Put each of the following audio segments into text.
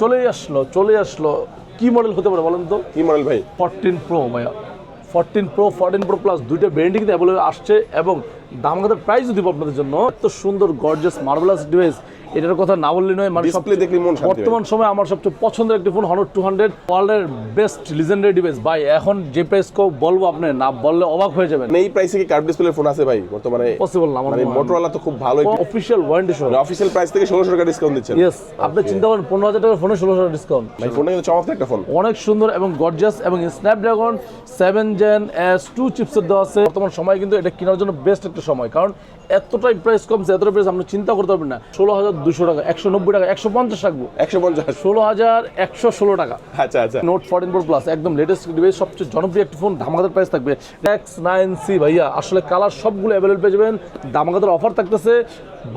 চলেই আসলো চলে আসলো। কি মডেল হতে পারে বলেন তো? কি মডেল ভাই? ফোরটিন প্রো ভাইয়া। Fourteen pro fourteen pro plus দুইটা ব্র্যান্ডিং অ্যাভেলেবল আসছে এবং দামগাদের প্রাইস দিব আপনাদের জন্য। এত সুন্দর গর্জাস মার্বেলাস ডিভাইস এটার কথা না বললে নয় মানে ডিসপ্লে দেখলে মন বর্তমান সময় আমার সবচেয়ে পছন্দের একটি ফোন হনর টু হান্ড্রেড ওয়ার্ল্ডের বেস্ট লিজেন্ডারি ডিভাইস ভাই এখন যে প্রাইস কেউ বলব আপনি না বললে অবাক হয়ে যাবেন। মানে এই প্রাইসে কি কার্ভ ডিসপ্লে ফোন আছে ভাই বর্তমানে? পসিবল না মানে মোটরোলা তো খুব ভালো অফিসিয়াল ওয়ারেন্টি সহ। অফিসিয়াল প্রাইস থেকে ষোলোশো টাকা ডিসকাউন্ট দিচ্ছেন। ইয়েস আপনি চিন্তা করেন পনেরো হাজার টাকার ফোনে ষোলোশো টাকা ডিসকাউন্ট ভাই ফোনটা কিন্তু চমৎকার একটা ফোন অনেক সুন্দর এবং গর্জিয়াস এবং Snapdragon seven Gen S two চিপসের দেওয়া আছে। বর্তমান সময় কিন্তু এটা কেনার জন্য বেস্ট একটা সময়। কারণ এতটাই প্রাইস কমছে এতটা প্রাইস আপনি চিন্তা করতে পারবেন না। ষোলো হাজার দুশো টাকা একশো নব্বই টাকা একশো পঞ্চাশ রাখব। একশো পঞ্চাশ। ষোলো হাজার একশো ষোলো টাকা। আচ্ছা আচ্ছা। নোট ফোরটিন প্রো প্লাস একদম লেটেস্ট ডিভাইস সবচেয়ে জনপ্রিয় একটি ফোন ধামাকাদার প্রাইস থাকবে। এক্স নাইন সি ভাইয়া আসলে কালার সবগুলো অ্যাভেলেবল পেয়ে যাবেন। ধামাকাদার অফার থাকতেছে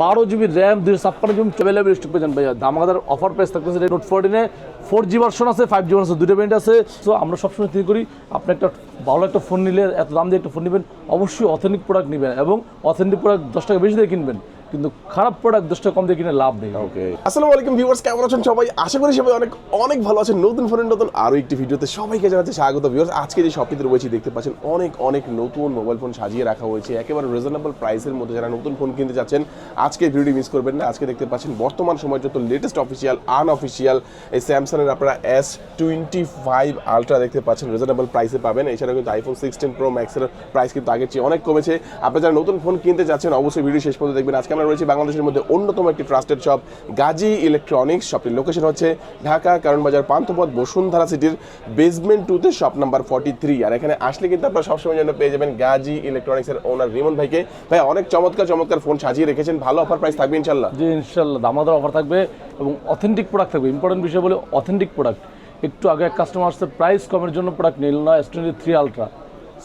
বারো জিবি র্যাম দুশো ছাপ্পান্ন জিবি অ্যাভেলেবল স্টক পেয়ে যান ভাইয়া। ধামাকাদার অফার প্রাইস থাকতেছে নোট ফোরটিনে ফোর জি ভার্সন আছে, ফাইভ জি ভার্সন দুটো ব্যান্ড আছে। সো আমরা সবসময় ঠিক করি, আপনি একটা ভালো একটা ফোন নিলে, এত দাম দিয়ে একটা ফোন নেবেন, অবশ্যই অথেন্টিক প্রোডাক্ট নেবেন এবং অথেন্টিক প্রোডাক্ট দশ টাকা বেশি দিয়ে কিনবেন। কিন্তু খারাপ প্রোডাক্ট দশ কম দিয়ে কিনে লাভ নেই। ওকে আসসালামু আলাইকুম ভিউয়ার্স কেমন আছেন সবাই? আশা করি সবাই অনেক অনেক ভালো আছেন। নতুন ফোনের নতুন আরও একটি ভিডিওতে সবাইকে জানাচ্ছি স্বাগত ভিউয়ার্স আজকে যে শপটিতে রয়েছে, দেখতে পাচ্ছেন অনেক অনেক নতুন মোবাইল ফোন সাজিয়ে রাখা হয়েছে। একেবারে রিজনেবল প্রাইসের মধ্যে যারা নতুন ফোন কিনতে যাচ্ছেন, আজকে ভিডিওটি মিস করবেন না। আজকে দেখতে পাচ্ছেন বর্তমান সময় যত লেটেস্ট অফিসিয়াল আনঅফিসিয়াল এই স্যামসাংয়ের আপনারা এস টোয়েন্টি ফাইভ আলট্রা দেখতে পাচ্ছেন। রিজনেবল প্রাইসে পাবেন। এছাড়াও কিন্তু আইফোন সিক্সটিন প্রো ম্যাক্সের প্রাইস কিন্তু আগের চেয়ে অনেক কমেছে। আপনারা যারা নতুন ফোন কিনতে যাচ্ছেন, অবশ্যই ভিডিও শেষ পর্যন্ত দেখবেন। আজকে রয়েছে বাংলাদেশের মধ্যে অন্যতম একটি ট্রাস্টেড শপ গাজী ইলেকট্রনিক্স শপটির লোকেশন হচ্ছে ঢাকা কারণ বাজার পান্থপথ বসুন্ধরা সিটির বেসমেন্ট টুতে শপ নাম্বার ফর্টি থ্রি আর এখানে আসলে কিন্তু আপনারা সবসময় জন্য পেয়ে যাবেন গাজী ইলেকট্রনিক্সের ওনার রিমন ভাইকে। ভাই, অনেক চমৎকার চমৎকার ফোন সাজিয়ে রেখেছেন। ভালো অফার প্রাইস থাকবে ইনশাল্লাহ যে ইনশাল্লাহ দামাদার অফার থাকবে এবং অথেন্টিক প্রোডাক্ট থাকবে। ইম্পর্টেন্ট বিষয় বলে অথেন্টিক প্রোডাক্ট একটু আগে এক কাস্টমার আসছে প্রাইস কমের জন্য প্রোডাক্ট নিল না S twenty three ultra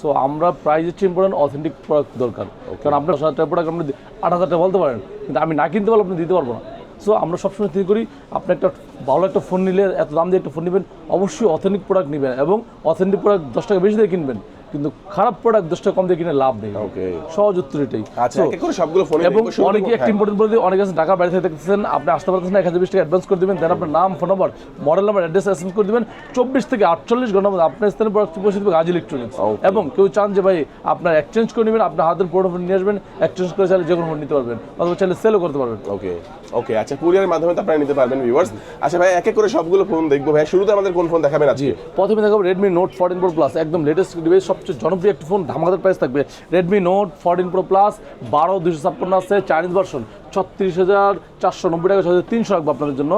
so আমরা প্রাইস হচ্ছে ইম্পর্টেন্ট অথেন্টিক প্রোডাক্ট দরকার। কারণ আপনার দশ হাজার টাকা প্রোডাক্ট আপনি আট হাজার টাকা বলতে পারেন কিন্তু আমি না কিনতে পারলে আপনি দিতে পারব না। সো আমরা সবসময় ঠিক করি আপনি একটা ভালো একটা ফোন নিলে এত দাম দিয়ে একটা ফোন নেবেন অবশ্যই অথেন্টিক প্রোডাক্ট নেবেন এবং অথেন্টিক প্রোডাক্ট দশ টাকা বেশি দিয়ে কিনবেন। কিন্তু খারাপ প্রোডাক্ট দশ টাকা কম দিয়ে কিনে লাভ নেই। ওকে সহজ উত্তর এটাই। আচ্ছা সবগুলো ফোন এবং অনেকে একটা ইম্পর্টেন্ট বলে দিই অনেকে আছে ঢাকার বাইরে থেকে দেখতেছেন আপনি আসতে পারতেছেন না এক হাজার বিশ টাকা অ্যাডভান্স করে দেবেন দেন আপনার নাম phone number model number address SMS করে দেবেন চব্বিশ থেকে আটচল্লিশ ঘণ্টার মধ্যে আপনার স্থানে প্রোডাক্ট পৌঁছে দেবে গাজ ইলেকট্রনিক্স এবং কেউ চান যে ভাই আপনার এক্সচেঞ্জ করে নেবেন আপনার হাতের পুরোনো ফোন নিয়ে আসবেন এক্সচেঞ্জ করে চাইলে যে কোনো ফোন নিতে পারবেন অথবা চাইলে সেলও করতে পারবেন। ওকে ওকে আচ্ছা কুরিয়ারের মাধ্যমে তো আপনারা নিতে পারবেন ভিউয়ার্স আচ্ছা ভাই এক এক করে সবগুলো ফোন দেখব। ভাই শুরুতে আমাদের কোন ফোন দেখাবেন আজকে? প্রথমে দেখাবো Redmi note fourteen pro plus একদম লেটেস্ট ডিভাইস সবচেয়ে জনপ্রিয় একটি ফোন ধামাকাদার প্রাইস থাকবে Redmi note fourteen pro plus বারো দুশো ছাপ্পান্ন আছে চাইনিজ ভার্সন ছত্রিশ হাজার চারশো নব্বই টাকা ছয় তিনশো রাখব আপনাদের জন্য।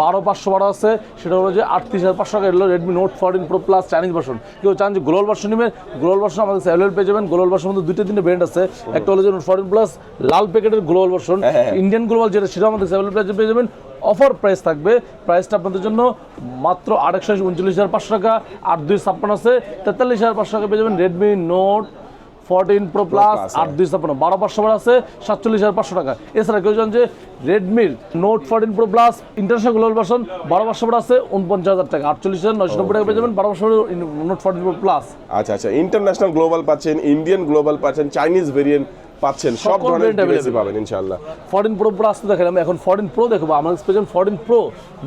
বারো পাঁচশো বারো আছে সেটা হলো যে আটত্রিশ হাজার পাঁচশো টাকা এলো Redmi note fourteen pro plus Chinese version কেউ চান যে গ্লোবাল ভার্সন নেবেন গ্লোবাল ভার্সন আমাদের অ্যাভেলেবল পেয়ে যাবেন। গ্লোবাল ভার্সন মধ্যে দুইটা তিনটে ব্র্যান্ড আছে। একটা হলো যে নোট ফোরটিন প্লাস লাল প্যাকেটের গ্লোবাল ভার্সন। ইন্ডিয়ান গ্লোবাল যেটা সেটা আমাদের অ্যাভেলেবল পেয়ে যাবেন অফার প্রাইস থাকবে। প্রাইসটা আপনাদের জন্য মাত্র আরেকশো উনচল্লিশ হাজার পাঁচশো টাকা। আট দুই ছাপ্পান্ন আছে তেতাল্লিশ হাজার পাঁচশো টাকা পেয়ে যাবেন Redmi note fourteen pro plus Plus, আট দুই ছাপ্পান্ন বারো পাঁচশো আছে সাতচল্লিশ হাজার পাঁচশো টাকা। এছাড়া কেউ জান যে রেডমির note fourteen pro plus international global version বারো পাঁচশো আছে উনপঞ্চাশ হাজার টাকা আটচল্লিশ হাজার নয়শো নব্বই টাকা পেয়ে যাবেন বারো পাঁচশো নোট ফোরটিন প্রো প্লাস আচ্ছা আচ্ছা ইন্টারন্যাশনাল গ্লোবাল পাচ্ছেন ইন্ডিয়ান গ্লোবাল পাচ্ছেন চাইনিজ ভেরিয়েন্ট পাচ্ছেন সব ধরনের ডিভাইসই পাবেন ইনশাআল্লাহ। ফোরটিন প্রো প্লাস তো দেখালাম এখন ফরেন প্রো দেখব আমাদের পেয়েছেন fourteen pro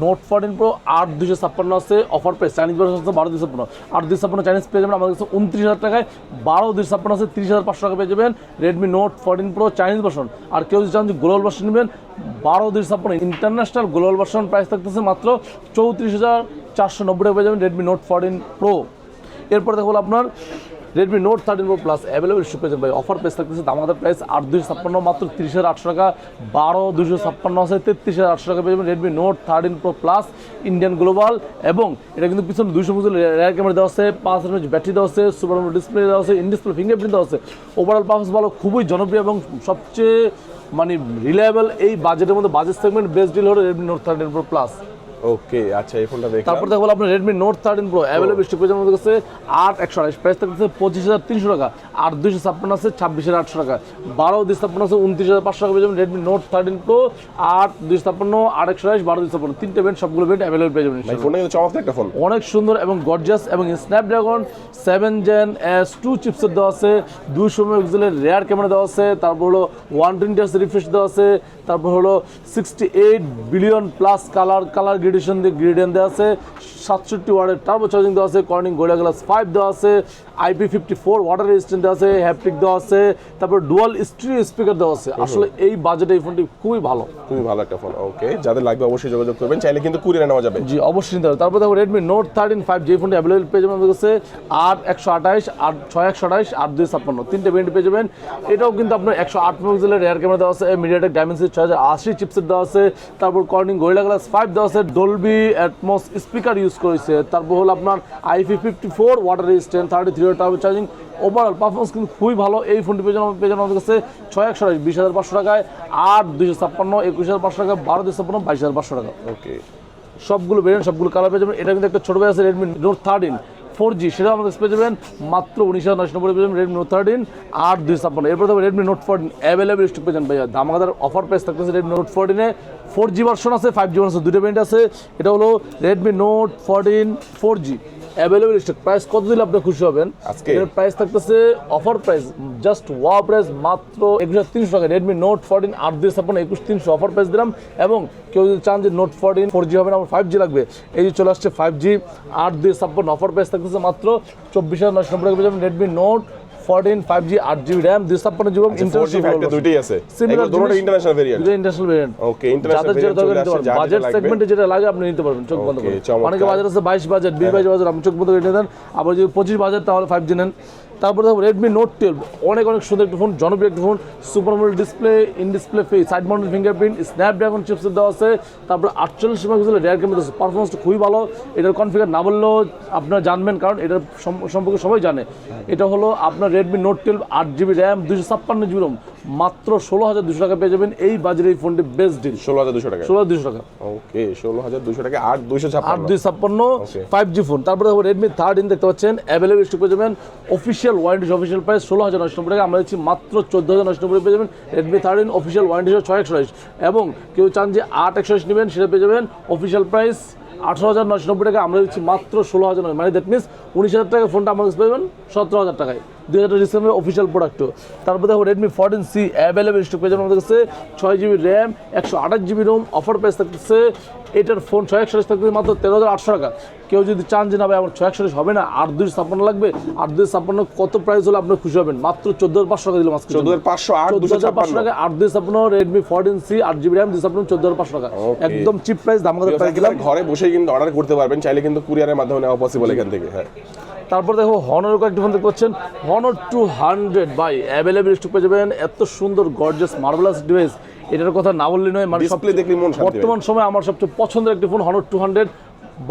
note foreign pro আট দুশো ছাপ্পান্ন আছে অফার প্রাইস চাইনিজ ভার্সন আছে বারো দুশো ছাপ্পান্ন। আট দুশো ছাপ্পান্ন চাইনিজ পেয়ে যাবেন আমাদের কাছে উনত্রিশ হাজার টাকায় বারো দুশো ছাপ্পান্ন আছে তিরিশ হাজার পাঁচশো টাকা পেয়ে যাবেন Redmi note fourteen pro Chinese version আর কেউ যদি চান যে গ্লোবাল ভার্সন নেবেন বারো দুশো ছাপ্পান্ন ইন্টারন্যাশনাল গ্লোবাল ভার্সন প্রাইস থাকতেছে মাত্র চৌত্রিশ হাজার চারশো নব্বই টাকা পেয়ে যাবেন রেডমি নোট ফোরটিন প্রো এরপর দেখো আপনার Redmi note thirteen pro plus available পেয়েছেন ভাই অফার প্রাইস থাকতেছে আমাদের প্রাইস আট দুশো ছাপ্পান্ন, মাত্র তিরিশ হাজার আটশো টাকা। বারো দুশো ছাপ্পান্ন আছে তেত্রিশ হাজার আটশো টাকা পেয়ে যাবেন Redmi note thirteen pro plus Indian global এবং এটা কিন্তু পিছনে দুশো পঁচিশ রেয়ার ক্যামেরা দেওয়া আছে, পাঁচ হাজার ব্যাটারি দেওয়া আছে সুপার ডিসপ্লে দেওয়া আছে ইন ডিসপ্লে ফিঙ্গারপ্রিন্ট দেওয়া আছে। ওভারঅল পারফরমেন্স ভালো, খুবই জনপ্রিয় এবং সবচেয়ে মানে রিলায়েবল এই বাজেটের মধ্যে বাজেট সেগমেন্ট বেস্ট ডিল হলো Redmi note thirteen pro plus okay আচ্ছা এই ফোনটা দেখলাম। তারপর দেখো আপনার Redmi note thirteen pro available stock পেয়ে আমাদের কাছে আট একশো আড়াইশ প্রাইস থাকতেছে পঁচিশ হাজার তিনশো টাকা আর দুইশো ছাপ্পান্ন আছে ছাব্বিশ হাজার আটশো টাকা। বারো দুই ছাপ্পান্ন আছে উনত্রিশ হাজার পাঁচশো টাকা পেয়ে প্রো আট দুই ছাপ্পান্ন আট একশো আড়াইশ বারো দুই তিনটে ব্যান্ড সবগুলো ব্যান্ড অ্যাভেলেবল পেয়ে যাবেন ভাই ফোনটা কিন্তু চমৎকার একটা ফোন অনেক সুন্দর এবং গর্জিয়াস এবং Snapdragon seven gen S two চিপসের দেওয়া আছে দুইশো মেগাপিক্সেলের রেয়ার ক্যামেরা দেওয়া আছে তারপর হলো ওয়ান টোয়েন্টি রিফ্রেশ দেওয়া আছে তারপর হলো sixty eight billion plus colour colour gradation দিয়ে গ্রিডেন দেওয়া আছে সাতষট্টি ওয়ার্ডের টার্বো চার্জিং দেওয়া আছে কর্নিং গোলা গ্লাস ফাইভ দেওয়া আছে IP fifty four water resistant দেওয়া আছে হ্যাপটিক দেওয়া আছে তারপর ডুয়াল স্ট্রিও স্পিকার দেওয়া আছে। আসলে এই বাজেটে এই ফোনটি খুবই ভালো। খুবই ভালো একটা ফোন ওকে যাদের লাগবে অবশ্যই যোগাযোগ করবেন চাইলে কিন্তু কুরিয়ারে নেওয়া যাবে। জি অবশ্যই নিতে হবে। তারপর দেখো রেডমি নোট থার্টিন ফাইভ যে ফোনটি অ্যাভেলেবল পেয়ে যাবেন আমাদের কাছে আট একশো আঠাশ আট ছয় একশো আঠাশ আট দুই ছাপ্পান্ন। তিনটে ভেরিয়েন্ট পেয়ে যাবেন। এটাও কিন্তু আপনার একশো আট মেগাপিক্সেলের রেয়ার ক্যামেরা দেওয়া আছে মিডিয়াটেক ডাইমেন্সি ছয় হাজার আশি চিপসেট দেওয়া আছে তারপর কর্নিং গোয়েলা গ্লাস ফাইভ দেওয়া আছে ডলবি অ্যাটমস স্পিকার ইউজ করেছে। তারপর হল আপনার IP fifty four water resistant thirty three tower charging overall performance কিন্তু খুবই ভালো। এই ফোনটি পেয়েছেন যাবেন পেয়ে আমাদের কাছে ছয় একশো বিশ হাজার পাঁচশো টাকায় আট দুশো ছাপ্পান্ন একুশ হাজার পাঁচশো টাকা বারো দুশো ছাপ্পান্ন বাইশ হাজার পাঁচশো টাকা। ওকে সবগুলো বেরেন সবগুলো কালার পেয়ে যাবেন। এটা কিন্তু একটা ছোটো ভাই আছে Redmi note thirteen four G সেটা আমাদের পেয়ে যাবেন মাত্র উনিশ হাজার নশো নব্বই রেডমি নোট থার্টিন আট দুই ছাপ্পান্ন। এরপর তবে Redmi note fourteen available stock পেয়ে যাবেন ভাইয়া। দামাদার অফার প্রাইস থাকতেছে রেডমি নোট ফোর্টিনে ফোর জি ভার্সন আছে ফাইভ জি ভার্সন দুটো ভেরিয়েন্ট আছে। এটা হলো Redmi note fourteen four G available stock price কত দিলে আপনি খুশি হবেন? আজকে? এর প্রাইস থাকতেছে অফার প্রাইস জাস্ট ওয়া প্রাইস মাত্র একুশ হাজার তিনশো টাকা। রেডমি নোট ফোরটিন আট দিয়ে স্থাপন একুশ তিনশো অফার প্রাইস দিলাম। এবং কেউ যদি চান যে নোট ফোরটিন ফোর জি হবে না আমার ফাইভ জি লাগবে। এই যে চলে আসছে ফাইভ জি আট দিয়ে স্থাপন অফার প্রাইস থাকতেছে মাত্র চব্বিশ হাজার নশো নব্বই টাকা। পেয়ে যাবেন Redmi note fourteen five G আট জিবি র্যাম দুই ছাপ্পান্ন জিবি জি আছে। সিমিলার দুটো ইন্টারন্যাশনাল ভেরিয়েন্ট ইন্টারন্যাশনাল ভেরিয়েন্ট চলে আসছে, পারবেন যার বাজেট সেগমেন্টে যেটা লাগে আপনি নিতে পারবেন চোখ বন্ধ করে। অনেকে বাজার আছে বাইশ বাজেট বিশ বাইশ বাজার আপনি চোখ বন্ধ করে নিতে নেন আবার যদি পঁচিশ বাজার তাহলে ফাইভ জি নেন। তারপরে দেখো রেডমি নোট টুয়েলভ অনেক অনেক সুন্দর একটি ফোন জনপ্রিয় একটি phone super AMOLED display in display face side mounted fingerprint Snapdragon চিপসের দেওয়া আছে তারপরে আটচল্লিশ মেগাপিক্সেলের রেয়ার ক্যামেরা আছে পারফরমেন্সটা খুবই ভালো এটার কনফিগার না বললেও আপনারা জানবেন কারণ এটার সম্পর্কে সবাই জানে। এটা হলো আপনার রেডমি নোট টুয়েলভ আট জিবি র্যাম দুশো ছাপ্পান্ন জিবি রোম মাত্র ষোলো হাজার দুশো টাকা পেয়ে যাবেন। এই বাজারে এই ফোনটি বেস্ট ডিল ষোলো হাজার দুশো টাকা। ষোলো হাজার দুশো টাকা। ওকে ষোলো হাজার দুশো টাকা আট দুশো আট দুই ছাপ্পান্ন ফাইভ জি ফোন তারপরে দেখো রেডমি থার্ড ইন দেখতে পাচ্ছেন। অ্যাভেলেবল স্টক পেয়ে যাবেন। অফিসিয়াল ওয়ারেন্টি অফিসিয়াল প্রাইস ষোলো হাজার নশো নব্বই টাকা। আমরা দিচ্ছি মাত্র চোদ্দ হাজার নশো নব্বই পেয়ে যাবেন Redmi third in official warranty ছয় একশো এবং কেউ চান যে আট একশো নেবেন সেটা পেয়ে যাবেন। অফিসিয়াল প্রাইস আঠারো হাজার নশো নব্বই টাকা আমরা দিচ্ছি মাত্র ষোলো হাজার নয়। মানে দ্যাট মিনস উনিশ হাজার টাকা ফোনটা আমার কাছে পাবেন সতেরো হাজার টাকায়। দুই হাজার ডিসকাউন্টের অফিসিয়াল প্রোডাক্টও তারপর দেখো Redmi fourteen C available stock পেয়ে যাবেন আমাদের কাছে। ছয় জিবি র্যাম একশো আঠাশ জিবি রোম অফার প্রাইস থাকতেছে এটার ফোন ছয় একশো থাকতেছে মাত্র তেরো হাজার আটশো টাকা। কেউ যদি চান যে না ভাই আমার ছয় একশো হবে না আট দুই ছাপ্পান্ন লাগবে আট দুই ছাপ্পান্ন কত প্রাইস হলে আপনার খুশি হবেন? মাত্র চোদ্দ হাজার পাঁচশো টাকা দিলাম আজকে চোদ্দ হাজার পাঁচশো আট দুশো হাজার পাঁচশো টাকা আট দুই ছাপ্পান্ন রেডমি ফোরটিন সি আট জিবি র্যাম দুই ছাপ্পান্ন চোদ্দ হাজার পাঁচশো টাকা। একদম চিপ প্রাইস দাম প্রাইস দিলাম। ঘরে বসে কিন্তু অর্ডার করতে পারবেন চাইলে কিন্তু কুরিয়ারের মাধ্যমে নেওয়া পসিবল এখান থেকে হ্যাঁ। তারপর দেখো হনর কয়েকটি ফোন দেখতে পাচ্ছেন। হনর টু হান্ড্রেড বাই অ্যাভেলেবল স্টক পেয়ে যাবেন। এত সুন্দর গর্জাস মার্বেলাস ডিভাইস এটার কথা না বললে নয় মানে মন বর্তমান সময় আমার সবচেয়ে পছন্দের একটি ফোন হনর টু হান্ড্রেড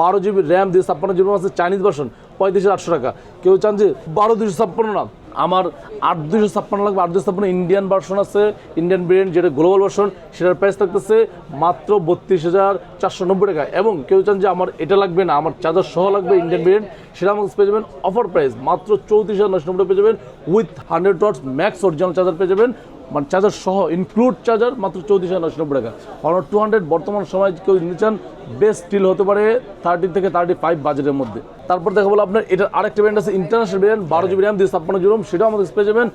বারো জিবি র্যাম দিয়ে ছাপ্পান্ন জিবি আছে চাইনিজ ভার্সন পঁয়ত্রিশ আটশো টাকা। কেউ চান যে বারো দুশো ছাপ্পান্ন না আমার আট দুশো ছাপ্পান্ন লাগবে আট দুশো ছাপ্পান্ন ইন্ডিয়ান ভার্সন আছে ইন্ডিয়ান ব্র্যান্ড যেটা গ্লোবাল ভার্সন সেটার প্রাইস থাকতেছে মাত্র বত্রিশ হাজার চারশো নব্বই টাকা। এবং কেউ চান যে আমার এটা লাগবে না আমার চার্জার সহ লাগবে ইন্ডিয়ান ব্র্যান্ড সেটা আমাকে পেয়ে যাবেন অফার প্রাইস মাত্র চৌত্রিশ হাজার নশো নব্বই পেয়ে যাবেন with hundred watts max original charger পেয়ে যাবেন মানে চার্জার সহ ইনক্লুড চার্জার মাত্র চৌত্রিশ হাজার নশো নব্বই টাকা। হনর টু হান্ড্রেড বর্তমান সময় কেউ নিতে চান বেস্ট স্টিল হতে পারে থার্টি থেকে থার্টি ফাইভ বাজেটের মধ্যে। তারপর দেখা বলো আপনার, এটার আরেকটা ব্র্যান্ড আছে ইন্টারন্যাশনাল ব্র্যান্ড বারো জিবি র্যাম দিয়ে ছাপ্পান্ন জিরোম সেটাও আমাদের পেয়ে যাবেন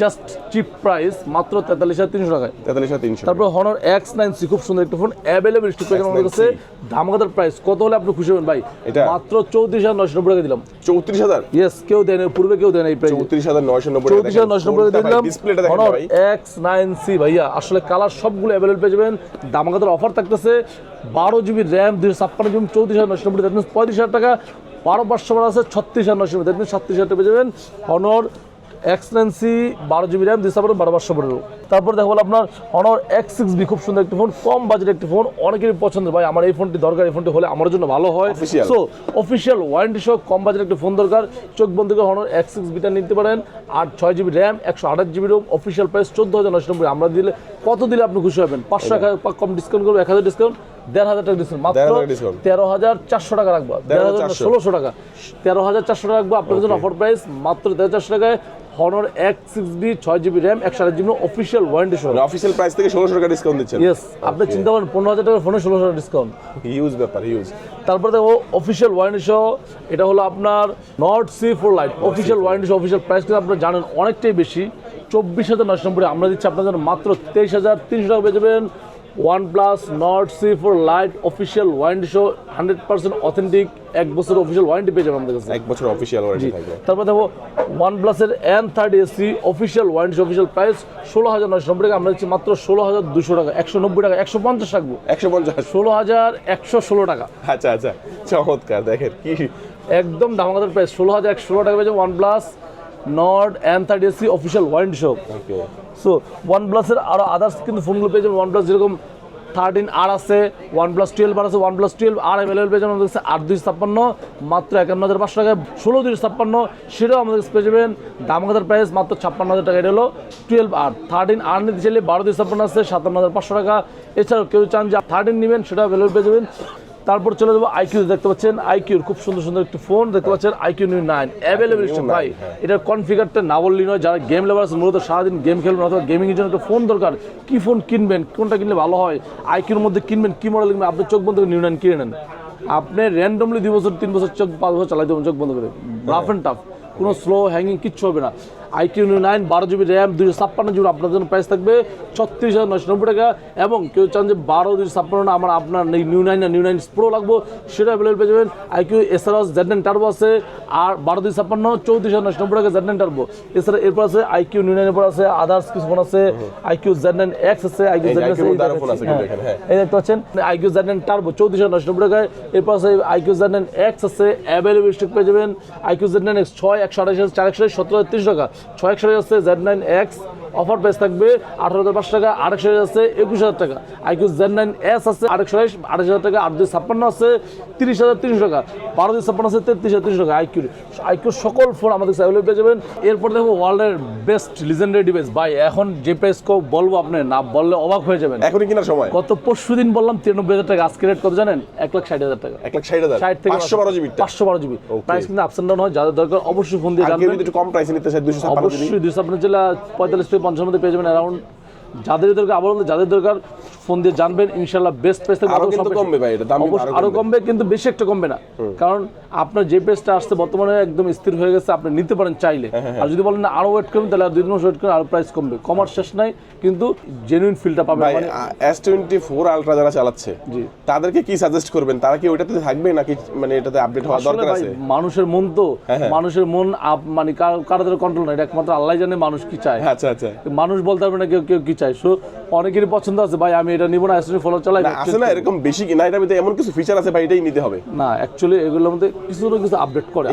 জাস্ট চিপ প্রাইস মাত্র তেতাল্লিশ হাজার তিনশো টাকায়। তেতাল্লিশ হাজার তিনশো তারপর হনর এক্স নাইন সি খুব সুন্দর একটা ফোন অ্যাভেলেবল স্টক আমাদের কাছে। ধামাকাদার প্রাইস কত হলে আপনি খুশি হবেন ভাই? এটা? মাত্র চৌত্রিশ হাজার নব্বই টাকা দিলাম। চৌত্রিশ হাজার? ইয়েস কেউ দেয় না পূর্বে কেউ দেয় না এই প্রাইস চৌত্রিশ হাজার নয়শো নব্বই চৌত্রিশ হাজার নব্বই টাকা দিলাম। দেখেন এক্স নাইন সি ভাইয়া আসলে কালার সবগুলো অ্যাভেলেবল পেয়ে যাবেন। দামাকাদার অফার থাকতেছে। বারো জিবি র্যাম দুশো ছাপ্পান্ন জিবি চৌত্রিশ হাজার নশো নব্বই পঁয়ত্রিশ হাজার টাকা। বারো পাঁচশো আছে ছত্রিশ হাজার দ্যাট মিনস সাতত্রিশ হাজার টাকা পেয়ে যাবেন। হনর এক্স নাইন সি বারো জিবি র্যাম দিতে পারবেন বারো পাঁচশো পনেরো। তারপর দেখা বলো আপনার হনর এক্স সিক্স বি খুব সুন্দর একটি ফোন কম বাজেট একটি ফোন অনেকেরই পছন্দ। ভাই আমার এই ফোনটি দরকার এই ফোনটি হলে আমার জন্য ভালো হয়। সো অফিসিয়াল ওয়ারেন্টি সহ কম বাজেট একটি ফোন দরকার। চোখ বন্ধ করে হনর এক্স সিক্স বিটা নিতে পারেন। আর ছয় জিবি র্যাম একশো আঠাশ জিবি রোম অফিসিয়াল প্রাইস চোদ্দ হাজার নশো নব্বই। আমরা দিলে কত দিলে আপনি খুশি হবেন? পাঁচশো টাকা কম ডিসকাউন্ট করব এক হাজার ডিসকাউন্ট দেড় হাজার টাকা ডিসকাউন্ট মাত্র তেরো হাজার চারশো টাকা রাখব। দেড় হাজার ষোলোশো টাকা। তেরো হাজার চারশো টাকা রাখব আপনার জন্য অফার প্রাইস মাত্র তেরো চারশো টাকায় হনর এক্স সিক্স বি ছয় জিবি র্যাম একশো আঠাশ জিবি অফিসিয়াল ওয়ারেন্টি সহ অফিসিয়াল প্রাইস থেকে ষোলোশো টাকা ডিসকাউন্ট দিচ্ছেন। ইয়েস আপনি চিন্তা করেন পনেরো হাজার টাকার ফোনে ষোলোশো টাকা ডিসকাউন্ট ইউজ ব্যাপার ইউজ তারপর দেখো অফিসিয়াল ওয়ারেন্টি সহ এটা হলো আপনার Nord C four lite official warranty সহ অফিসিয়াল প্রাইস কিন্তু আপনারা জানেন অনেকটাই বেশি। চব্বিশ হাজার নশো নম্বরে আমরা দিচ্ছি আপনার জন্য মাত্র তেইশ হাজার তিনশো টাকা পেয়ে যাবেন। One plus Nord C four lite official warranty so hundred percent authentic এক বছর অফিসিয়াল ওয়ারেন্টি পেয়ে যাবেন আমাদের কাছে। এক বছর অফিসিয়াল ওয়ারেন্টি থাকবে। তারপর দেখো ওয়ান প্লাসের N thirty SE official warranty official price ষোলো হাজার নয়শো নব্বই টাকা আমরা দিচ্ছি মাত্র ষোলো হাজার দুশো টাকা একশো নব্বই টাকা একশো পঞ্চাশ রাখব। একশো পঞ্চাশ। ষোলো হাজার একশো ষোলো টাকা। আচ্ছা আচ্ছা চমৎকার দেখেন কি। একদম ধামাকাদার প্রাইস ষোলো হাজার একশো ষোলো টাকা পেয়েছে one plus Nord N thirty SE official warranty shop so one প্লাসের আরও আদার্স কিন্তু ফোনগুলো পেয়ে যাবেন ওয়ান প্লাস যেরকম থার্টিন আর আছে ওয়ান প্লাস টুয়েলভ আর আছে one plus twelve R available পেয়ে যাবেন আমাদের কাছে আট দুই ছাপ্পান্ন মাত্র একান্ন হাজার পাঁচশো টাকা ষোলো দুই ছাপ্পান্ন। সেটাও আমাদের কাছে পেয়ে যাবেন। দামগাদার প্রাইস মাত্র ছাপ্পান্ন হাজার টাকা। এটা হলো টুয়েলভ আর থার্টিন আর নিতে চাইলে বারো দুই ছাপ্পান্ন আছে সাতান্ন হাজার পাঁচশো টাকা। এছাড়াও কেউ চান যে থার্টিন নেবেন সেটা অ্যাভেলেবল পেয়ে যাবেন। তারপর চলে যাব আইকিউ দেখতে পাচ্ছেন আইকিউর খুব সুন্দর সুন্দর একটি ফোন দেখতে পাচ্ছেন আইকিউ নিউ নাইন অ্যাভেলেবল ভাই এটার কনফিগারটা না বললেই নয় যারা গেম লেবার আছে মূলত সারাদিন গেম খেলবেন অথবা গেমিংয়ের জন্য একটা ফোন দরকার কি ফোন কিনবেন কোনটা কিনলে ভালো হয় আইকিউর মধ্যে কিনবেন কী মডেল কিনবেন আপনি চোখ বন্ধ করে নিউ নাইন কিনে নেন। আপনি র্যান্ডমলি দুই বছর তিন বছর চোখ পাঁচ বছর চালাই দেবেন চোখ বন্ধ করে। রাফ অ্যান্ড টাফ কোনো স্লো হ্যাঙ্গিং কিচ্ছু হবে না। আইকিউ নিউ নাইন বারো জিবি র্যাম দুশো ছাপ্পান্ন জিবি আপনার জন্য প্রাইস থাকবে ছত্রিশ হাজার নশো নব্বই টাকা। এবং কেউ চান যে বারো দুশো ছাপ্পান্ন আমার আপনার এই নিউ নাইন না নিউ নাইন প্রো লাগবো সেটা অ্যাভেলেবল পেয়ে যাবেন। আইকিউ এছাড়াও জেড নাইন টার্বো আছে। আর বারো দুশো ছাপ্পান্ন চৌত্রিশ হাজার নশো নব্বই টাকা জেড নাইন টার্বো এছাড়া এরপর আছে আইকিউ নিউ নাইনের পর আছে আদার্স কিছু ফোন আছে। আইকিউ জেড নাইন এক্স আছে আইকিউ এই জেড IQ মধ্যে আরও ফোন আছে কিন্তু এখানে, হ্যাঁ। এই দেখতে পাচ্ছেন আইকিউ জেড নাইন টার্বো চৌত্রিশ হাজার নশো নব্বই টাকায়। এরপর আছে আইকিউ জেড নাইন এক্স আছে অ্যাভেলেবল স্টক পেয়ে যাবেন। আইকিউ জেড নাইন এক্স ছয় একশো আঠাশ হাজার চার একশো সতেরো হাজার তিরিশ টাকা। ছয় একশো আছে Z nine X offer price থাকবে আঠারো হাজার পাঁচশো টাকা আরেকশো আছে একুশ হাজার টাকা। আইকিউ জেড নাইন এস আছে আরেকশো আঠাশ হাজার টাকা আট দুই ছাপ্পান্ন আছে তিরিশ হাজার তিরিশ টাকা বারো দুই ছাপ্পান্ন আছে তেত্রিশ হাজার তিরিশ টাকা আইকিউর আইকিউর সকল ফোন আমাদের অ্যাভেলেবল পেয়ে যাবেন। এরপর দেখো ওয়ার্ল্ডের বেস্ট লিজেন্ডারি ডিভাইস ভাই এখন যে প্রাইস কো বলব আপনি না বললে অবাক হয়ে যাবেন। এখনই কেনার সময়। কত পরশু দিন বললাম তিরানব্বই হাজার টাকা আজকে রেট কত জানেন? এক লাখ ষাট হাজার টাকা। এক লাখ ষাট হাজার। ষাট থেকে পাঁচশো বারো জিবি পাঁচশো বারো জিবি। প্রাইস কিন্তু আপস ডাউন হয় যাদের দরকার অবশ্যই ফোন দিয়ে কেউ জানবেন। কম প্রাইসে নিতে চায় দুশো অবশ্যই দুশো আপনার জেলা পঁয়তাল্লিশ থেকে মধ্যে পেয়ে যাবেন অ্যারাউন্ড যাদের দরকার আবার বলতে যাদের দরকার ফোন দিয়ে জানবেন ইনশাল্লাহ বেস্ট প্রাইস থাকবে আরও কিন্তু কমবে ভাই, এটা দাম আরও কমবে। কিন্তু বেশি একটা কমবে না। কারণ আপনার যে প্রাইসটা আসছে বর্তমানে একদম স্থির হয়ে গেছে আপনি নিতে পারেন চাইলে। হ্যাঁ, আর যদি বলেন না আরও ওয়েট করবেন তাহলে আর দুই মাস ওয়েট করেন আরও প্রাইস কমবে। কমার শেষ নাই কিন্তু জেনুইন ফিলটা পাবেন। মানে এস টোয়েন্টি ফোর আলট্রা যারা চালাচ্ছে জি। তাদেরকে কি সাজেস্ট করবেন? তারা কি ওইটাতে থাকবে নাকি মানে এটাতে আপডেট হওয়া দরকার আছে? মানুষের মন তো হ্যাঁ, হ্যাঁ। মানুষের মন মানে কার- কারও কন্ট্রোল নাই এটা একমাত্র আল্লাহ জানে মানুষ কি চায়। আচ্ছা আচ্ছা। মানুষ বলতে পারবে না কেউ কেউ অনেকেরই পছন্দ আছে ভাই আমি এটা নিব না অ্যাসেসরি ফলো চালাই। আছে এরকম বেশি কি না এটার ভিতরে এমন কিছু ফিচার আছে ভাই এটাই নিতে হবে। না অ্যাকচুয়ালি এগুলোর মধ্যে কিছু না কিছু আপডেট করে।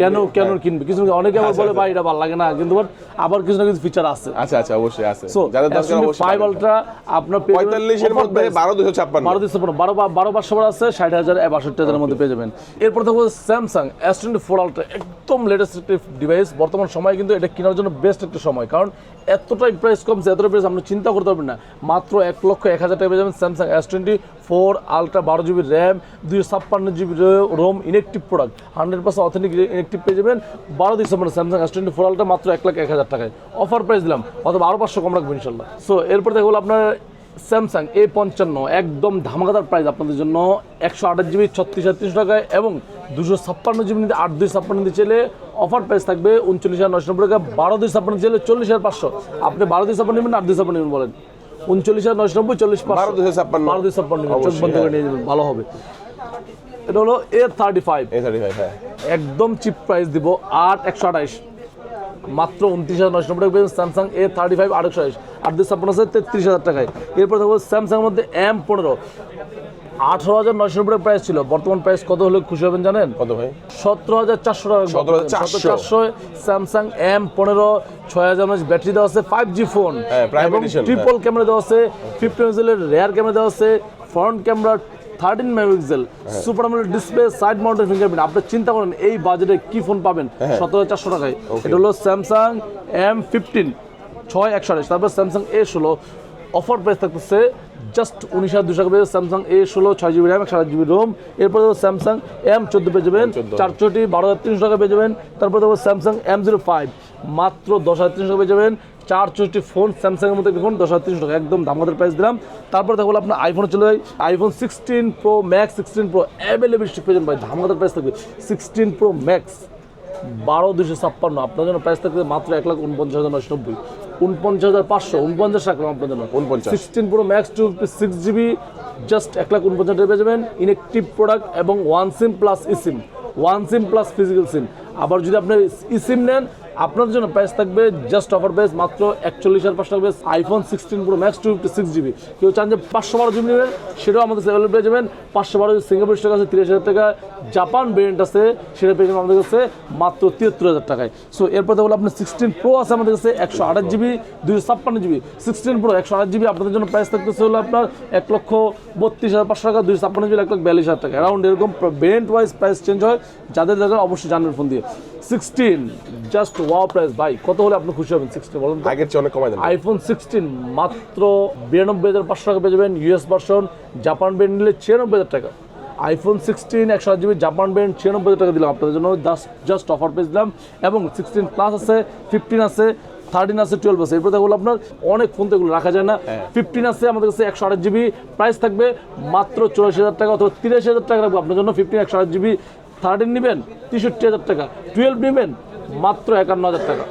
কেন কেন হ্যাঁ। কিনবে? কিছু অনেকে আবার আচ্ছা, বলে আচ্ছা। ভাই এটা ভালো লাগে না। কিন্তু but আবার কিছু না কিছু ফিচার আছে। আচ্ছা আচ্ছা অবশ্যই আছে। সো যাদের দরকার অবশ্যই ফাইভ আলট্রা আপনার মধ্যে আছে মধ্যে পেয়ে যাবেন। এরপর থাকব Samsung S twenty four ultra একদম লেটেস্ট একটি ডিভাইস বর্তমান সময় কিন্তু এটা কেনার জন্য বেস্ট একটা সময় কারণ এতটাই প্রাইস কমছে এতটা প্রাইস আপনি চিন্তা করতে পারবেন না। মাত্র এক লক্ষ এক হাজার টাকা পেয়ে যাবেন Samsung S twenty four ultra বারো জিবি র্যাম দুইশো ছাপ্পান্ন GB ROM inactive product hundred percent authentic inactive পেয়ে যাবেন। বারো December Samsung S twenty four ultra মাত্র এক লাখ এক হাজার টাকায়। অফার প্রাইস দিলাম, অথবা আরও পাঁচশো কম রাখব ইনশাল্লাহ। সো এরপর দেখব আপনার স্যামসাং এ পঞ্চান্ন একদম ধামাকাদার প্রাইস আপনাদের জন্য। একশো আঠাশ জিবি ছত্রিশ তিনশো টাকায় এবং দুশো ছাপ্পান্ন জিবি নিতে আট দুই ছাপ্পান্ন নিতে চাইলে অফার প্রাইস থাকবে উনচল্লিশ হাজার নশো নব্বই টাকা। বারো দুই ছাপ্পান্ন চাইলে চল্লিশ হাজার পাঁচশো। আপনি বারো দুই ছাপ্পান্ন নেবেন আট দুই ছাপ্পান্ন নেবেন বলেন। উনচল্লিশ হাজার নশো নব্বই চল্লিশ বারো দুশো ছাপ্পান্ন। বারো দুই ছাপ্পান্ন নেবেন চোখ বন্ধ করে হ্যাঁ। নিয়ে যাবেন ভালো হবে। এটা হলো A thirty five A thirty five হ্যাঁ। একদম চিপ প্রাইস দিব আট একশো আঠাইশ মাত্র উনত্রিশ হাজার নশো নব্বই টাকা স্যামসাং এ থার্টি ফাইভ আট একশো আঠাইশ আট দুই ছাপ্পান্ন আছে তেত্রিশ হাজার টাকায়। এরপর দেখব স্যামসাংয়ের মধ্যে এম পনেরো। আঠারো হাজার নশো নব্বই প্রাইস ছিল। বর্তমান প্রাইস কত হলে খুশি হবেন জানেন? কত ভাই? সতেরো হাজার চারশো টাকা 17,400 চারশো। স্যামসাং এম পনেরো ছয় হাজার এমএচ ব্যাটারি দেওয়া আছে five G phone triple camera দেওয়া আছে ফিফটি মেগাপিক্সেলের রেয়ার ক্যামেরা দেওয়া আছে front camera thirteen megapixel. Super আমলের ডিসপ্লে সাইড মাউন্টেড ফিঙ্গারপ্রিন্ট আপনি চিন্তা করেন এই বাজেটে কি ফোন পাবেন? হ্যাঁ। সতেরো হাজার চারশো টাকায়। এটা হলো স্যামসাং এম ফিফটিন ছয় একশো আঠাশ তারপর স্যামসাং এ ষোলো। অফার প্রাইস থাকতেছে জাস্ট উনিশ হাজার দুশো পেয়ে স্যামসাং এ ষোলো ছয় জিবি র্যাম একশো আট জিবি রোম এরপর দেখো স্যামসাং এম চোদ্দ পেয়ে যাবেন 14 চারশোটি বারো হাজার তিনশো টাকা পেয়ে যাবেন। তারপর দেখো স্যামসাং এম জিরো ফাইভ মাত্র দশ হাজার তিনশো টাকা পেয়ে যাবেন। চার চৌষট্টি ফোন স্যামসাংয়ের মধ্যে ফোন দশ হাজার তিনশো টাকা একদম দামাদের প্রাইস দিলাম। তারপর দেখো আপনার আইফোন চলে যায় iPhone sixteen pro max sixteen pro available পেয়ে যাবেন ভাই ধামাদের প্রাইস থাকবে। সিক্সটিন প্রো ম্যাক্স বারো দুশো ছাপ্পান্ন। আপনার জন্য প্রাইস থাকবে মাত্র এক লাখ উনপঞ্চাশ হাজার নশো নব্বই। উনপঞ্চাশ হাজার পাঁচশো উনপঞ্চাশ রাখলাম আপনার জন্য। 49 sixteen pro max two six GB just এক লাখ উনপঞ্চাশ টাকা পেয়ে যাবেন। ইনেকটিভ প্রোডাক্ট এবং one SIM plus E SIM one SIM plus physical SIM আবার যদি আপনি ই সিম নেন আপনার জন্য প্রাইস থাকবে জাস্ট অফার প্রাইস মাত্র একচল্লিশ হাজার পাঁচশো টাকা iPhone sixteen pro max two fifty six GB কেউ চান যে পাঁচশো বারো জিবি নেবেন, সেটাও আমাদের অ্যাভেলেবল পেয়ে যাবেন। পাঁচশো বারো সিঙ্গাপুর টাকা আছে, তিরিশ হাজার টাকা। জাপান ভেরিয়েন্ট আছে, সেটা পেয়ে যাবেন আমাদের কাছে মাত্র তিয়াত্তর হাজার টাকায়। সো এরপর দেখো আপনার সিক্সটিন প্রো আছে আমাদের কাছে একশো আঠাশ জিবি দুইশো ছাপ্পান্ন জিবি সিক্সটিন প্রো একশো আঠাশ জিবি আপনাদের জন্য প্রাইস থাকতেছে হলো আপনার এক লক্ষ বত্রিশ হাজার পাঁচশো টাকা, দুইশো ছাপ্পান্ন জিবি এক লক্ষ বিয়াল্লিশ হাজার টাকা। অ্যারাউন্ড এরকম ভেরিয়েন্ট ওয়াইজ প্রাইস চেঞ্জ হয়, যাদের দরকার অবশ্যই জানবেন ফোন দিয়ে। সিক্সটিন জাস্ট ওয়াও প্রাইস ভাই। কত হলে আপনি খুশি হবেন সিক্সটিন বলুন আগের চেয়ে অনেক কমাই দেন আইফোন সিক্সটিন মাত্র বিরানব্বই হাজার পাঁচশো টাকা পেয়ে যাবেন ইউএস ভার্সন জাপান ব্র্যান্ড নিলে ছিয়ানব্বই হাজার টাকা। আইফোন সিক্সটিন একশো আট জিবি জাপান ব্র্যান্ড ছিয়ানব্বই হাজার টাকা দিলাম আপনাদের জন্য। জাস্ট জাস্ট অফার পেয়ে দিলাম এবং সিক্সটিন প্লাস আছে ফিফটিন আছে থার্টিন আছে টুয়েলভ আছে। এরপর দেখো আপনার অনেক ফোন তো এগুলো রাখা যায় না। ফিফটিন আছে আমাদের কাছে একশো আট জিবি প্রাইস থাকবে মাত্র চৌরাশি হাজার টাকা অথবা তিরাশি হাজার টাকা রাখব আপনার জন্য। ফিফটিন একশো আট জিবি থার্টিন নেবেন তেষট্টি হাজার টাকা। টুয়েলভ নেবেন মাত্র একান্ন হাজার টাকা।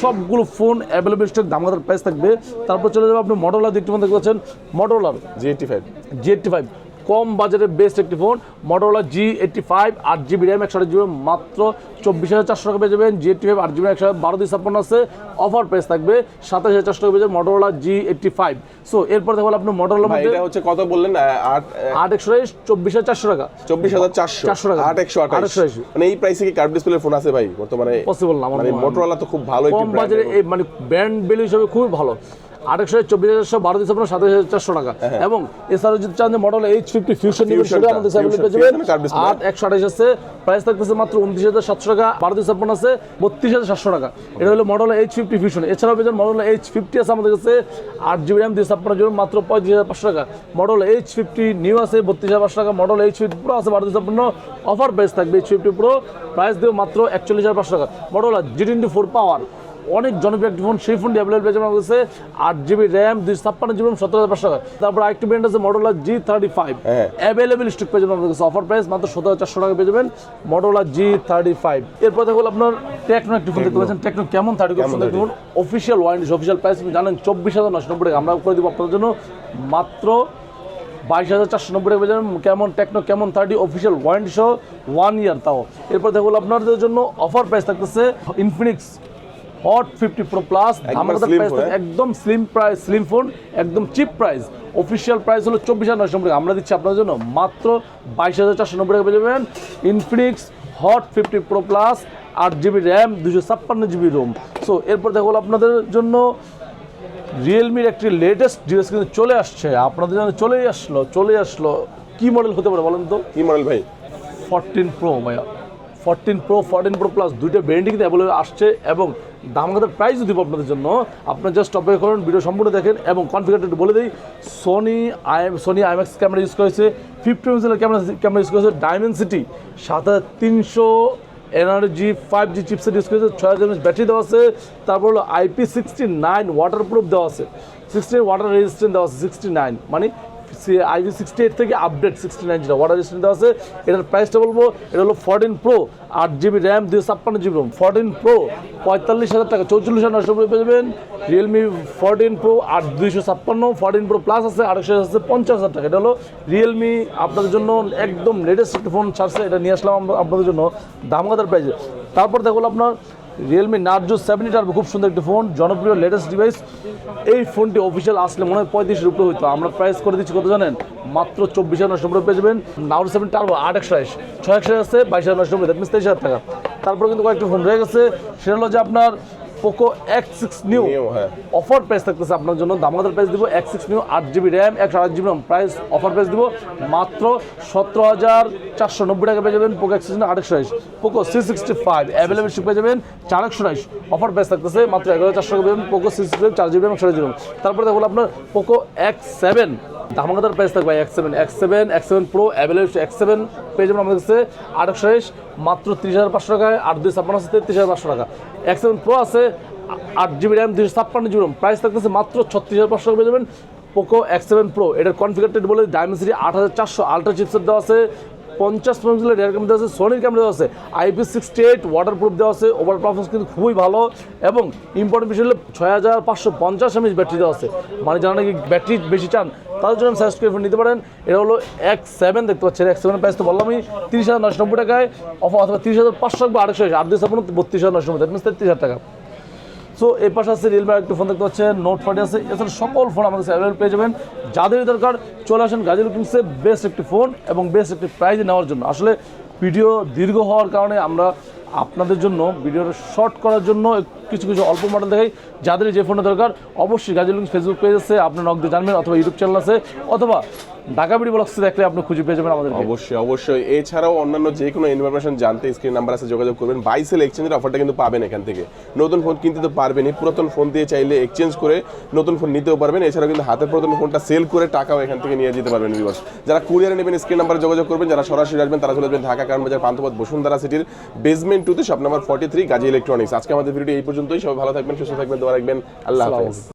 সবগুলো ফোন অ্যাভেলেবল স্টক দামাদার প্রাইস থাকবে। তারপর চলে যাবে আপনি মডেলার দেখতে দেখতে পাচ্ছেন Motorola G eighty five G eighty five কম বাজারের বেস্ট একটি phone Motorola G eighty five আট জিবি র্যাম একশো জিবি মাত্র চব্বিশ হাজার চারশো টাকা পেয়ে যাবেন। জি এইটটি ফাইভ আট জিবি একশো বারো দুই ছাপ্পান্ন আছে। অফার প্রাইস থাকবে সাতাশ হাজার চারশো টাকা পেয়ে যাবেন Motorola G eighty five so এরপর দেখো আপনি মটোরোলা ভাই মধ্যে এটা হচ্ছে কত বললেন? আট আট একশো চব্বিশ হাজার চারশো টাকা। চব্বিশ হাজার চারশো। 400 টাকা। আট একশো আঠাশ 828 মানে এই প্রাইসে কি কার্ড ডিসপ্লে ফোন আছে ভাই? বর্তমানে পসিবল না মানে মনে তো খুব ভালো কম বাজারে মানে ব্র্যান্ড ভ্যালু হিসেবে খুবই ভালো। আরেকশো চব্বিশ হাজারশো বারো আপনার সাতাশ হাজার চারশো টাকা। এবং এছাড়াও যদি চান যে মডেল এইচ ফিফটি ফিউশন নেবেন সেটা আমাদের Fusion, পেয়ে যাবেন। আট একশো আঠাশ আছে। প্রাইস থাকতেছে মাত্র উনত্রিশ হাজার সাতশো টাকা। বারো আপনার আছে বত্রিশ হাজার সাতশো টাকা। এটা হলো মডেল এইচ ফিফটি ফিউশন এছাড়াও পেয়ে যাবেন মডেল এইচ ফিফটি আছে আমাদের কাছে। আট জিবি র্যাম দিয়ে ছাপ্পান্ন জিবি মাত্র পঁয়ত্রিশ হাজার পাঁচশো টাকা। মডেল এইচ ফিফটি নিউ আছে বত্রিশ হাজার পাঁচশো টাকা। মডেল এইচ ফিফটি প্রো আছে বারো দুই ছাপ্পান্ন অফার প্রাইস থাকবে এইচ ফিফটি প্রো প্রাইস দেবে মাত্র একচল্লিশ হাজার পাঁচশো টাকা। Model G twenty four power অনেক জনপ্রিয় একটি ফোন সেই ফোনটি অ্যাভেলেবল পেয়েছে আমার কাছে আট জিবি র্যাম দুই ছাপ্পান্ন জিবি সতেরো হাজার পাঁচশো টাকা। তারপর আরেকটি ব্র্যান্ড আছে Motorola G thirty five. Available stock পেয়ে যাবেন কাছে অফার প্রাইস মাত্র সতেরো হাজার চারশো টাকা পেয়ে যাবেন মডেলা জি থার্টি ফাইভ এরপর দেখো আপনার টেকনো একটি ফোন দেখতে পাচ্ছেন। টেকনো কেমন থার্টি খুব সুন্দর phone official warranty official price আপনি জানেন চব্বিশ হাজার নশো নব্বই টাকা। আমরা করে দেবো আপনাদের জন্য মাত্র বাইশ হাজার চারশো নব্বই টাকা পেয়ে যাবেন। Camon Tecno Camon thirty official warranty সহ ওয়ান ইয়ার তাও। এরপর দেখো আপনাদের জন্য অফার প্রাইস থাকতেছে Infinix hot fifty pro plus আমাদের প্রাইস হ্যাঁ? একদম স্লিম প্রাইস স্লিম ফোন একদম চিপ প্রাইস অফিসিয়াল প্রাইস হলো চব্বিশ হাজার নশো টাকা। আমরা দিচ্ছি আপনাদের জন্য মাত্র বাইশ হাজার চারশো নব্বই টাকা পেয়ে যাবেন। Infinix hot fifty pro plus আট জিবি র্যাম দুশো ছাপ্পান্ন জিবি রোম সো এরপর দেখো আপনাদের জন্য রিয়েলমির একটি লেটেস্ট ডিভাইস কিন্তু চলে আসছে। আপনাদের জন্য চলেই আসলো চলে আসলো। কি মডেল হতে পারে বলেন তো? কি মডেল ভাই? ফোরটিন প্রো ভাইয়া। Fourteen pro fourteen pro plus দুইটা ব্র্যান্ডিং কিন্তু অ্যাভেলেবল আসছে এবং দামগাদের প্রাইস দিব আপনাদের জন্য। আপনার জাস্ট অপেক্ষা করেন ভিডিও সম্পূর্ণ দেখেন এবং কনফিগারেটর বলে দিই Sony I Sony IMX camera use করেছে ফিফটি মেগাপিক্সেলের ক্যামেরা ক্যামেরা ইউজ করেছে ডায়মেন্সিটি সাত হাজার তিনশো energy five G chipset use করেছে ছয় হাজার ব্যাটারি দেওয়া আছে, তারপর হলো IP sixty nine waterproof দেওয়া আছে সিক্সটি ওয়াটার রেজিস্ট্যান্ট দেওয়া আছে সিক্সটি নাইন মানে আইভি সিক্সটি এইট থেকে আপডেট সিক্সটি নাইন যেটা ওয়াটার রেজিস্ট্যান্ট আছে? এটার প্রাইসটা বলব, এটা হলো ফোরটিন প্রো আট জিবি র্যাম দুশো ছাপ্পান্ন জিবি রোম ফোরটিন প্রো পঁয়তাল্লিশ হাজার টাকা, চৌচল্লিশ হাজার নশো পেয়ে রিয়েলমি ফোরটিন প্রো আট দুইশো ছাপ্পান্ন ফোরটিন প্রো প্লাস আছে আড়াইশো আছে পঞ্চাশ হাজার টাকা। এটা হলো রিয়েলমি আপনাদের জন্য একদম লেটেস্ট ফোন ছাড়ছে, এটা নিয়ে আসলাম আপনাদের জন্য দামগাদার প্রাইসে তারপর দেখো আপনার রিয়েলমি নার্জো সেভেন টার্বো খুব সুন্দর একটি ফোন জনপ্রিয় লেটেস্ট ডিভাইস এই ফোনটি অফিসিয়াল আসলে মনে হয় পঁয়ত্রিশ রুপে হইতো। আমরা প্রাইস করে দিচ্ছি কত জানেন? মাত্র চব্বিশ হাজার নশো পেয়ে যাবেন। নার্জো সেভেন টার্বো আট একশো আইস ছয় একশো আছে, বাইশ হাজার নশো দ্যাট মিনস তেইশ হাজার টাকা। তারপরে কিন্তু কয়েকটি ফোন রয়ে গেছে। সেটা হলো যে আপনার Poco X six new. Offer price থাকতেছে আপনার জন্য। দামাদার প্রাইস দিব এক্স সিক্স নিউ আট জিবি র্যাম একশো আট GB RAM price offer price দিব মাত্র সতেরো হাজার চারশো নব্বই টাকা পেয়ে যাবেন পোকো এক্স সিক্স আটশো আইস Poco C sixty five available available পেয়ে যাবেন চার একশো অফার প্রাইস থাকতেছে মাত্র এগারো চারশো টাকা পেয়ে যাবেন পোকো সি সিক্সটি চার জিবি র্যাম একশো জিবি তারপরে দেখুন আপনার পোকো এক্স সেভেন ধামাকাদার প্রাইস থাকবে X seven X seven X seven pro available X seven পেয়ে যাবেন আমাদের কাছে আটশো মাত্র তিরিশ হাজার পাঁচশো টাকায় আট দুই ছাপ্পান্ন আছে তেত্রিশ হাজার পাঁচশো টাকা। এক্স সেভেন প্রো আছে, আট জিবি র্যাম দুশো ছাপ্পান্ন জিবি র্যাম প্রাইস থাকতেছে মাত্র ছত্রিশ হাজার পাঁচশো টাকা পেয়ে যাবেন পোকো এক্স সেভেন প্রো এটার কনফিগারটেড বলে ডায়মেন্সিটি আট হাজার চারশো আলট্রা চিপসেট দেওয়া আছে। পঞ্চাশ মেগাপিক্সেলের রিয়ার ক্যামেরা দেওয়া আছে সোনির ক্যামেরা দেওয়া আছে IP sixty eight waterproof দেওয়া আছে ওভার পারফরমেন্স কিন্তু খুবই ভালো এবং ইম্পর্টেন্ট বিষয় হলো ছয় হাজার পাঁচশো পঞ্চাশ এমএস ব্যাটারি দেওয়া আছে। মানে যারা নাকি ব্যাটারি বেশি চান, তাদের জন্য সাজেস্ট করে নিতে পারেন। এটা হলো এক সেভেন দেখতে পাচ্ছেন এক সেভেন প্রাইস তো বললামই, তিরিশ হাজার নশো নব্বই টাকায় অফার অথবা তিরিশ হাজার পাঁচশো বা আড়াইশো আর ছাপ্পান্ন বত্রিশ হাজার নশো নব্বই তেত্রিশ হাজার টাকা। সো এর পাশে আছে রিয়েলমি একটু ফোন দেখতে পাচ্ছেন নোট ফাটি আছে। এছাড়া সকল ফোন আমাদের অ্যাভেলেবল পেয়ে যাবেন। যাদের দরকার, চলে আসেন গাজী কিংসে বেস্ট একটি ফোন এবং বেস্ট একটি প্রাইজে নেওয়ার জন্য। আসলে ভিডিও দীর্ঘ হওয়ার কারণে আমরা আপনাদের জন্য ভিডিওটা শর্ট করার জন্য কিছু কিছু অল্প মডেল দেখাই। যাদের যে ফোনটা দরকার, অবশ্যই গাজী ফেসবুক পেজ আছে আপনার নক দিয়ে জানবেন অথবা ইউটিউব চ্যানেল আছে, অথবা ঢাকা বিডি দেখলে আপনি খুঁজে পেয়ে যাবেন আমাদের অবশ্যই অবশ্যই। এছাড়াও অন্যান্য যে কোনো ইনফরমেশন জানতে স্ক্রিন নাম্বার আছে, যোগাযোগ করবেন। বাইসেল এক্সচেঞ্জের অফারটা কিন্তু পাবেন এখান থেকে। নতুন ফোন কিনতে তো পারবেনই। পুরাতন ফোন দিয়ে চাইলে এক্সচেঞ্জ করে নতুন ফোন নিতেও পারবেন। এছাড়াও কিন্তু হাতের পুরাতন ফোনটা সেল করে টাকাও এখান থেকে নিয়ে যেতে পারবেন ভিউয়ার্স যারা কুরিয়ারে নেবেন স্ক্রিন নাম্বারে যোগাযোগ করবেন। যারা সরাসরি আসবেন, তারা চলে আসবেন ঢাকা কারণ বাজার পান্থপথ, বসুন্ধরা সিটির বেসমেন্ট টুতে shop number forty three Gazi electronics আজকে আমাদের ভিডিও এই পর্যন্তই। সবাই ভালো থাকবেন সুস্থ থাকবেন দোয়া রাখবেন। আল্লাহ হাফেজ।